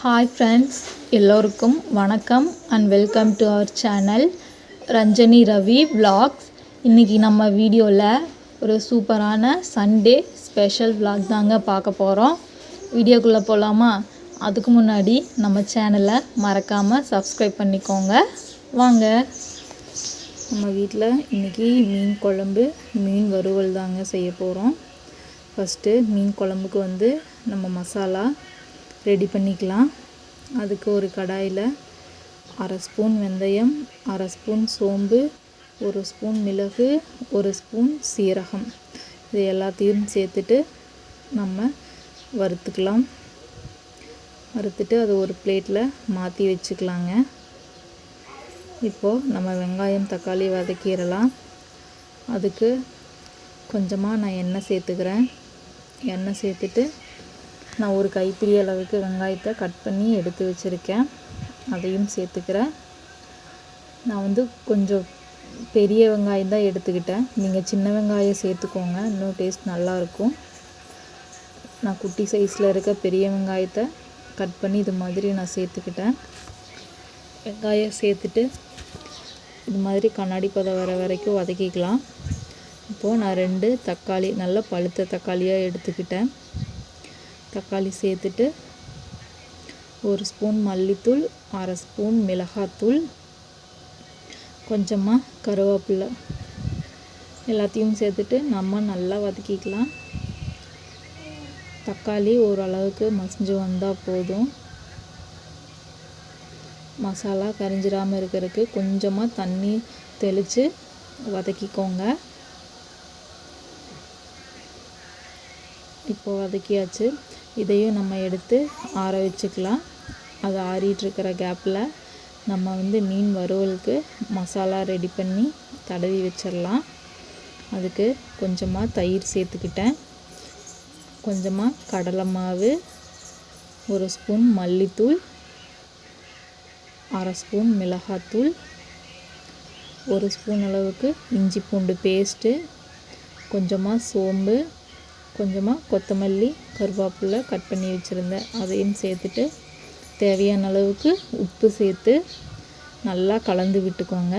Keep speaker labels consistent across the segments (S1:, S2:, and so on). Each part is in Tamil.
S1: ஹாய் ஃப்ரெண்ட்ஸ் எல்லோருக்கும் வணக்கம் and welcome to our channel Ranjani Ravi vlogs இன்றைக்கி நம்ம வீடியோவில் ஒரு சூப்பரான சண்டே ஸ்பெஷல் விலாக் தாங்க பார்க்க போகிறோம் வீடியோக்குள்ளே போகலாமா அதுக்கு முன்னாடி நம்ம சேனலை மறக்காமல் சப்ஸ்கிரைப் பண்ணிக்கோங்க. வாங்க. நம்ம வீட்டில் இன்றைக்கி மீன் குழம்பு மீன் வறுவல் தாங்க செய்ய போகிறோம் ஃபஸ்ட்டு மீன் குழம்புக்கு வந்து நம்ம மசாலா ரெடி பண்ணிக்கலாம். அதுக்கு ஒரு கடாயில் அரை ஸ்பூன் வெந்தயம் அரை ஸ்பூன் சோம்பு ஒரு ஸ்பூன் மிளகு ஒரு ஸ்பூன் சீரகம். இது எல்லாத்தையும் சேர்த்துட்டு நம்ம வறுத்துக்கலாம். வறுத்துட்டு அதை ஒரு பிளேட்டில் மாற்றி வச்சுக்கலாங்க. இப்போது நம்ம வெங்காயம் தக்காளி வதக்கிடலாம். அதுக்கு கொஞ்சமாக நான் எண்ணெய் சேர்த்துக்கிறேன். எண்ணெய் சேர்த்துட்டு நான் ஒரு கைப்பிடி அளவுக்கு வெங்காயத்தை கட் பண்ணி எடுத்து வச்சுருக்கேன். அதையும் சேர்த்துக்கிறேன். நான் வந்து கொஞ்சம் பெரிய வெங்காயம் தான் எடுத்துக்கிட்டேன். நீங்கள் சின்ன வெங்காயம் சேர்த்துக்கோங்க. இன்னும் டேஸ்ட் நல்லாயிருக்கும் நான் குட்டி சைஸில் இருக்க பெரிய வெங்காயத்தை கட் பண்ணி இது மாதிரி நான் சேர்த்துக்கிட்டேன். வெங்காயம் சேர்த்துட்டு இது மாதிரி கண்ணாடி பதம் வர வரைக்கும் வதக்கிக்கலாம். இப்போது நான் ரெண்டு தக்காளி நல்ல பழுத்த தக்காளியாக எடுத்துக்கிட்டேன். தக்காளி சேர்த்துட்டு ஒரு ஸ்பூன் மல்லித்தூள் அரை ஸ்பூன் மிளகாத்தூள் கொஞ்சமாக கருவேப்பிலை. எல்லாத்தையும் சேர்த்துட்டு நம்ம நல்லா வதக்கிக்கலாம். தக்காளி ஓரளவுக்கு மசிஞ்சு வந்தால் போதும். மசாலா கரிஞ்சிடாமல் இருக்கிறதுக்கு கொஞ்சமாக தண்ணி தெளித்து வதக்கிக்கோங்க. இப்போ வதக்கியாச்சு. இதையும் நம்ம எடுத்து ஆற வச்சுக்கலாம். அது ஆறிட்டுருக்கிற கேப்பில் நம்ம வந்து மீன் வறுவலுக்கு மசாலா ரெடி பண்ணி தடவி வச்சிடலாம். அதுக்கு கொஞ்சமாக தயிர் சேர்த்துக்கிட்டேன். கொஞ்சமாக கடலை மாவு ஒரு ஸ்பூன் மல்லித்தூள் அரை ஸ்பூன் மிளகாத்தூள் ஒரு ஸ்பூன் அளவுக்கு இஞ்சி பூண்டு பேஸ்ட்டு கொஞ்சமாக சோம்பு கொஞ்சமாக கொத்தமல்லி கருவேப்பிலை கட் பண்ணி வச்சுருந்தேன். அதையும் சேர்த்துட்டு தேவையான அளவுக்கு உப்பு சேர்த்து நல்லா கலந்து விட்டுக்கோங்க.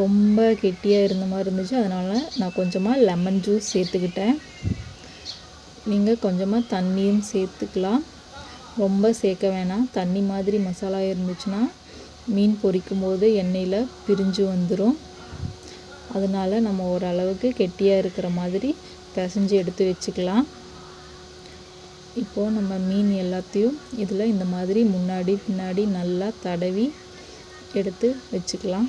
S1: ரொம்ப கெட்டியாக இருந்த மாதிரி இருந்துச்சு. அதனால் நான் கொஞ்சமாக லெமன் ஜூஸ் சேர்த்துக்கிட்டேன். நீங்கள் கொஞ்சமாக தண்ணியும் சேர்த்துக்கலாம். ரொம்ப சேர்க்க வேணாம். தண்ணி மாதிரி மசாலா இருந்துச்சுன்னா மீன் பொரிக்கும் போது எண்ணெயில் பிரிஞ்சு வந்துடும் அதனால் நம்ம ஓரளவுக்கு கெட்டியாக இருக்கிற மாதிரி பிசைஞ்சு எடுத்து வச்சுக்கலாம். இப்போது நம்ம மீன் எல்லாத்தையும் இதில் இந்த மாதிரி முன்னாடி பின்னாடி நல்லா தடவி எடுத்து வச்சுக்கலாம்.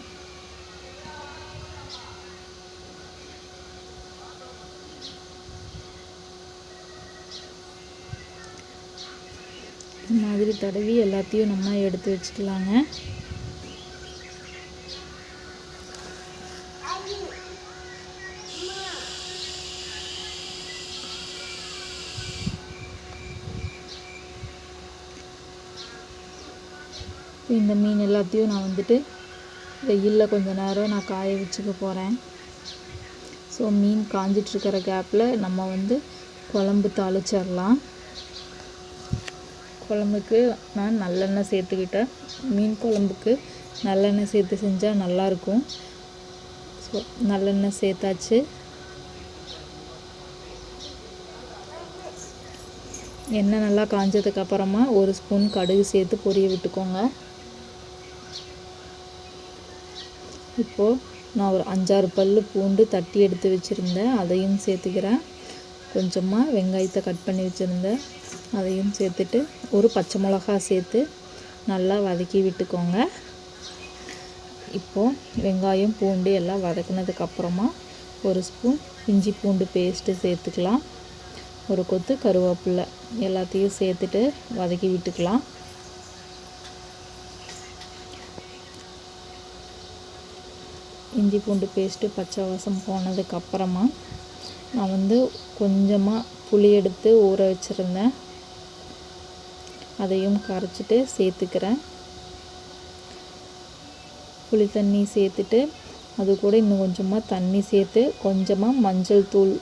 S1: இந்த மாதிரி தடவி எல்லாத்தையும் நம்ம எடுத்து வச்சுக்கலாங்க. இந்த மீன் எல்லாத்தையும் நான் வந்துட்டு வெயிலில் கொஞ்ச நேரம் நான் காய வச்சுக்க போகிறேன் ஸோ மீன் காஞ்சிட்ருக்கிற கேப்பில் நம்ம வந்து குழம்பு தாளிச்சிடலாம். குழம்புக்கு நான் நல்லெண்ணெய் சேர்த்துக்கிட்டேன். மீன் குழம்புக்கு நல்லெண்ணெய் சேர்த்து செஞ்சால் நல்லாயிருக்கும். ஸோ நல்லெண்ணெய் சேர்த்தாச்சு. எண்ணெய் நல்லா காஞ்சதுக்கப்புறமா ஒரு ஸ்பூன் கடுகு சேர்த்து பொரிய விட்டுக்கோங்க. இப்போது நான் ஒரு அஞ்சாறு பல் பூண்டு தட்டி எடுத்து வச்சுருந்தேன். அதையும் சேர்த்துக்கிறேன். கொஞ்சமாக வெங்காயத்தை கட் பண்ணி வச்சுருந்தேன். அதையும் சேர்த்துட்டு ஒரு பச்சை மிளகா சேர்த்து நல்லா வதக்கி விட்டுக்கோங்க. இப்போது வெங்காயம் பூண்டு எல்லாம் வதக்குனதுக்கப்புறமா ஒரு ஸ்பூன் இஞ்சி பூண்டு பேஸ்ட்டு சேர்த்துக்கலாம். ஒரு கொத்து கருவேப்பில்லை எல்லாத்தையும் சேர்த்துட்டு வதக்கி விட்டுக்கலாம். இஞ்சி பூண்டு பேஸ்ட்டு பச்சை வாசம் போனதுக்கப்புறமா நான் வந்து கொஞ்சமாக புளி எடுத்து ஊற வச்சுருந்தேன். அதையும் கரைச்சிட்டு சேர்த்துக்கிறேன். புளி தண்ணி சேர்த்துட்டு அது கூட இன்னும் கொஞ்சமாக தண்ணி சேர்த்து கொஞ்சமாக மஞ்சள் தூள்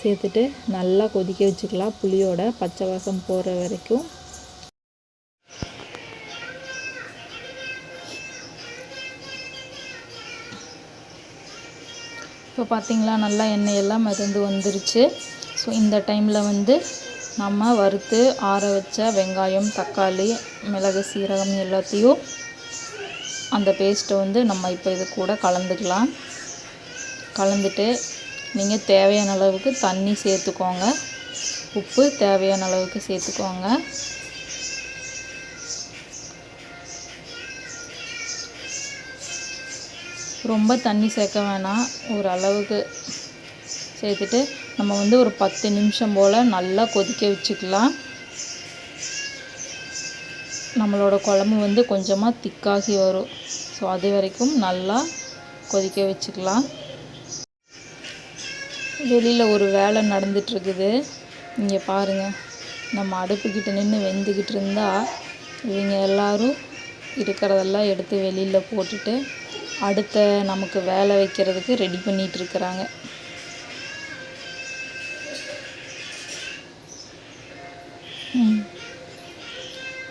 S1: சேர்த்துட்டு நல்லா கொதிக்க வச்சுக்கலாம். புளியோட பச்சை வாசம் போகிற வரைக்கும். இப்போ பார்த்திங்களா நல்லா எண்ணெய் எல்லாம் மிதந்து வந்துருச்சு. ஸோ இந்த டைமில் வந்து நம்ம வறுத்து ஆற வச்ச வெங்காயம் தக்காளி மிளகு சீரகம் எல்லாத்தையும் அந்த பேஸ்ட்டை வந்து நம்ம இப்போ இது கூட கலந்துக்கலாம். கலந்துட்டு நீங்கள் தேவையான அளவுக்கு தண்ணி சேர்த்துக்கோங்க. உப்பு தேவையான அளவுக்கு சேர்த்துக்கோங்க. ரொம்ப தண்ணி சேர்க்க வேணாம். ஒரு அளவுக்கு சேர்த்துட்டு நம்ம வந்து ஒரு பத்து நிமிஷம் போல் நல்லா கொதிக்க வச்சுக்கலாம். நம்மளோட குழம்பு வந்து கொஞ்சமாக திக்காகி வரும். ஸோ அது வரைக்கும் நல்லா கொதிக்க வச்சுக்கலாம். வெளியில் ஒரு வேலை நடந்துட்டுருக்குது. இங்கே பாருங்கள் நம்ம அடுப்புக்கிட்ட நின்று வெந்துக்கிட்டு இருந்தால் இவங்க எல்லோரும் இருக்கிறதெல்லாம் எடுத்து வெளியில் போட்டுட்டு அடுத்த நமக்கு வேலை வைக்கிறதுக்கு ரெடி பண்ணிகிட்ருக்குறாங்க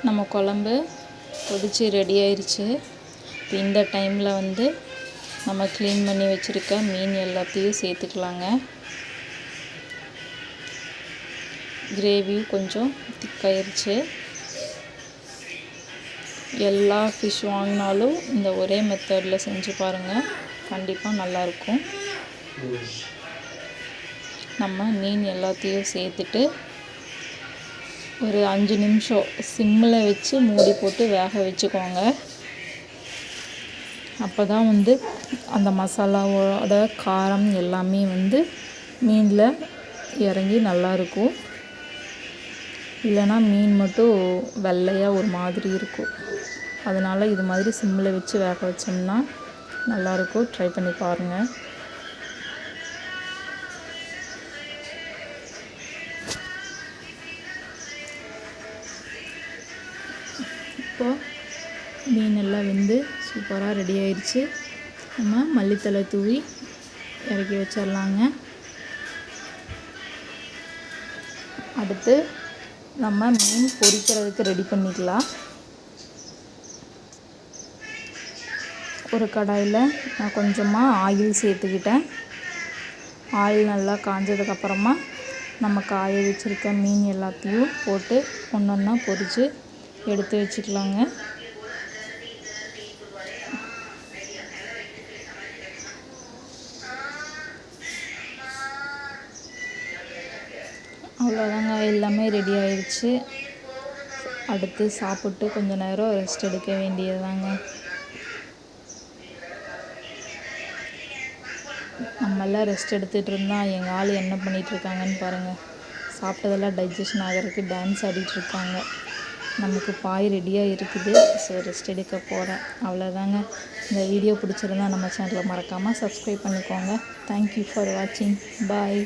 S1: நம்ம குழம்பு கொதித்து ரெடி ஆயிடுச்சு இப்போ இந்த டைமில் வந்து நம்ம க்ளீன் பண்ணி வச்சுருக்க மீன் எல்லாத்தையும் சேர்த்துக்கலாங்க. கிரேவியும் கொஞ்சம் திக்காயிருச்சு எல்லா ஃபிஷ் வாங்கினாலும் இந்த ஒரே மெத்தடில் செஞ்சு பாருங்கள் கண்டிப்பாக நல்லாயிருக்கும். நம்ம மீன் எல்லாத்தையும் சேர்த்துட்டு ஒரு அஞ்சு நிமிஷம் சிம்மில் வச்சு மூடி போட்டு வேக வச்சுக்கோங்க. அப்போ தான் வந்து அந்த மசாலாவோட காரம் எல்லாமே வந்து மீனில் இறங்கி நல்லாயிருக்கும். இல்லைன்னா மீன் மட்டும் வெள்ளையாக ஒரு மாதிரி இருக்கும். அதனால் இது மாதிரி சிம்மில் வச்சு வேக வச்சோம்னா நல்லாயிருக்கும். ட்ரை பண்ணி பாருங்கள் இப்போது மீன் எல்லாம் வெந்து சூப்பராக ரெடி ஆயிடுச்சு நம்ம மல்லித்தலை தூவி இறக்கி வச்சிடலாங்க. அடுத்து நம்ம மீன் பொரிக்கிறதுக்கு ரெடி பண்ணிக்கலாம். ஒரு கடாயில் நான் கொஞ்சமாக ஆயில் சேர்த்துக்கிட்டேன். ஆயில் நல்லா காஞ்சதுக்கப்புறமா நம்ம காய வச்சுருக்க மீன் எல்லாத்தையும் போட்டு ஒன்று ஒன்றா பொரித்து எடுத்து வச்சுக்கலாங்க. அவ்வளோதாங்க எல்லாமே ரெடி ஆயிடுச்சு. அடுத்து சாப்பிட்டு கொஞ்ச நேரம் ரெஸ்ட் எடுக்க வேண்டியதாங்க நல்லா ரெஸ்ட் எடுத்துகிட்டு இருந்தால் எங்கள் ஆள் என்ன பண்ணிகிட்ருக்காங்கன்னு பாருங்கள் சாப்பிட்டதெல்லாம் டைஜஷன் ஆகிறதுக்கு டான்ஸ் ஆடிட்டுருக்காங்க நமக்கு பாய் ரெடியாக இருக்குது. ஸோ ரெஸ்ட் எடுக்க போகிறேன் அவ்வளோதாங்க இந்த வீடியோ பிடிச்சிருந்தா நம்ம சேனலை மறக்காமல் சப்ஸ்கிரைப் பண்ணிக்கோங்க. தேங்க்யூ ஃபார் வாட்சிங் பாய்